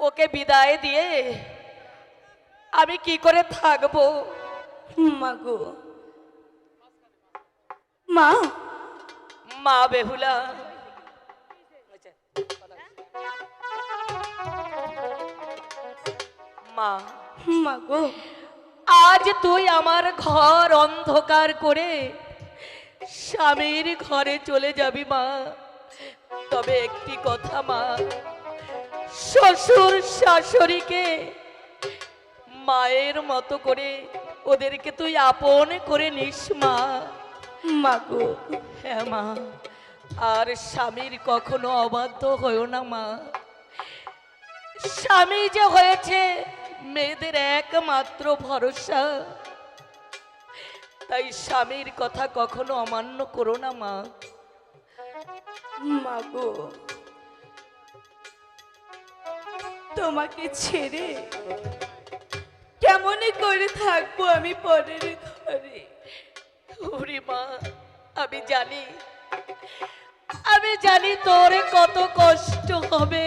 ওকে বিদায় দিয়ে আমি কি করে থাকব? মা গো। মা। মা বেহুলা। মা। মা গো। আজ তুই আমার ঘর অন্ধকার করে স্বামীর ঘরে চলে যাবি মা। তবে একটি কথা মা। শ্বশুর শাশুড়িকে মায়ের মতো করে ওদেরকে তুই আপন করে নিস মা। মা গো। হ্যাঁ মা আর স্বামীর কখনো অবাধ্য হয়েও না মা। স্বামী যে হয়েছে মেয়েদের একমাত্র ভরসা। তাই স্বামীর কথা কখনো অমান্য করো না মা। মা তোমাকে ছেড়ে কেমন করে থাকব আমি পরের ঘরে? ওরে মা, আমি জানি আমি জানি তোরে কত কষ্ট হবে।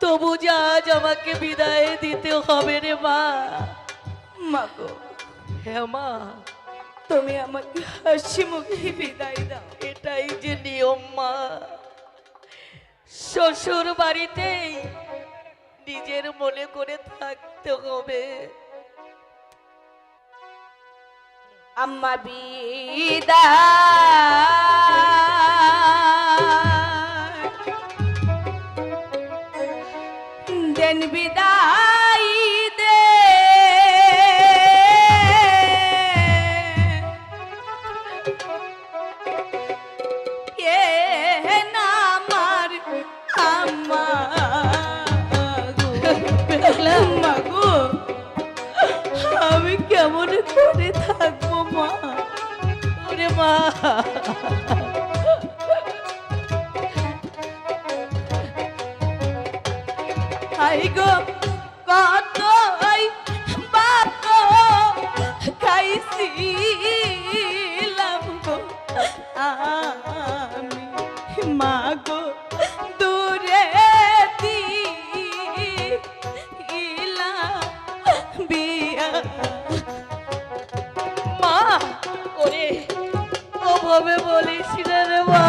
তবু যা আজ আমাকে বিদায় দিতে হবে রে মা। মা গো হ্যাঁ মা, তুমি আমাকে হাসি মুখে বিদায় দাও। এটাই যে নিয়ম মা। শ্বশুর বাড়িতেই নিজের মনে করে থাকতে হবে। আম্মা বিদা দেন বিদায়। ওরে মা হাই গো কত বাপ খাইছিলাম গো আমি। মা গো দূরে দিলা বিয়া ওভাবে বলিস রে মা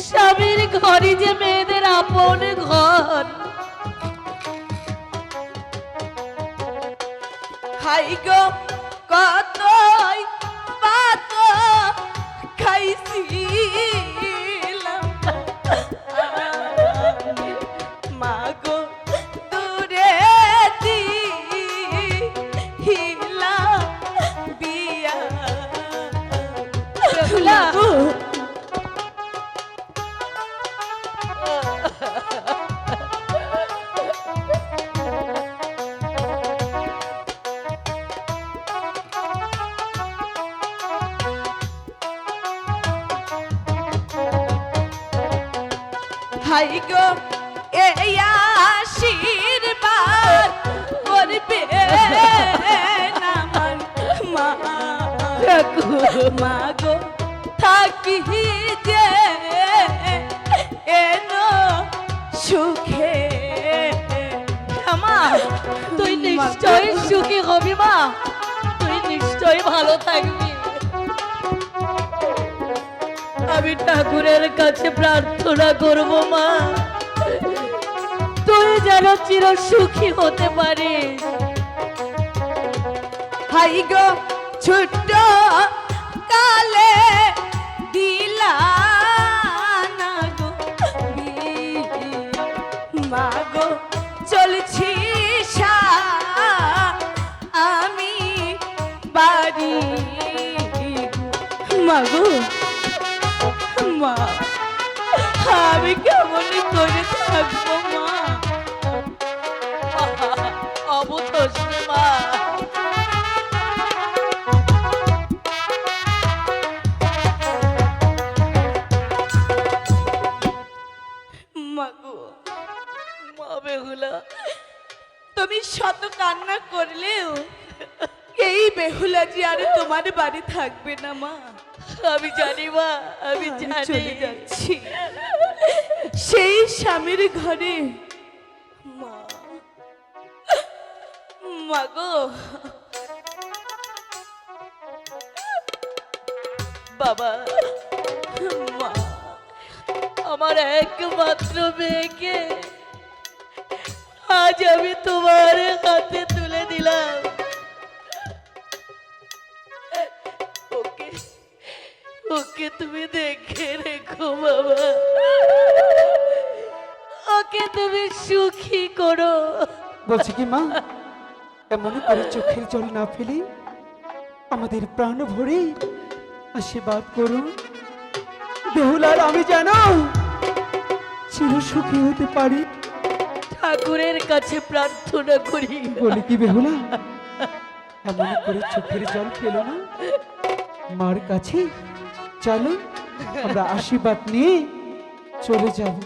স্বামীর ঘরই যে মেয়েদের আপন ঘর গো কত পাত হাই গো এই আশীর্বাদ করবে আমার মা। মা গো থাকি যে এনো সুখে। মা তুই নিশ্চয়ই সুখী হবি মা। তুই নিশ্চয়ই ভালো থাকবি। আমি ঠাকুরের কাছে প্রার্থনা করব, মা। তুই যেন চির সুখী হতে পারিস। হাই গো ছোট্ট কালে দিলা না গো বি- চলছি আমি বাড়ি। মা। আমি কেমন করে থাকব মা? গো, মা বেহুলা, তুমি শত কান্না করলেও এই বেহুলা যে আর তোমার বাড়ি থাকবে না মা। আমি জানি মা আমি জানি। যাচ্ছি। সেই স্বামীর ঘরে। মা মা গো। বাবা মা আমার একমাত্র মেয়েকে আজ আমি তোমার হাতে তুলে দিলাম। ওকে তুমি দেখে রেখো বাবা। ওকে তুমি সুখী করো। বলছি কি মা এমন করে চোখের জল না ফেলি আমাদের প্রাণ ভরে আশীর্বাদ করুন। বেহুলার আমি জানো চির সুখী হতে পারি। ঠাকুরের কাছে প্রার্থনা করি। বলি কি বেহুলা এমন করে চোখের জল ফেলো না। মার কাছে চলো আমরা আশীর্বাদ নিয়ে চলে যাব।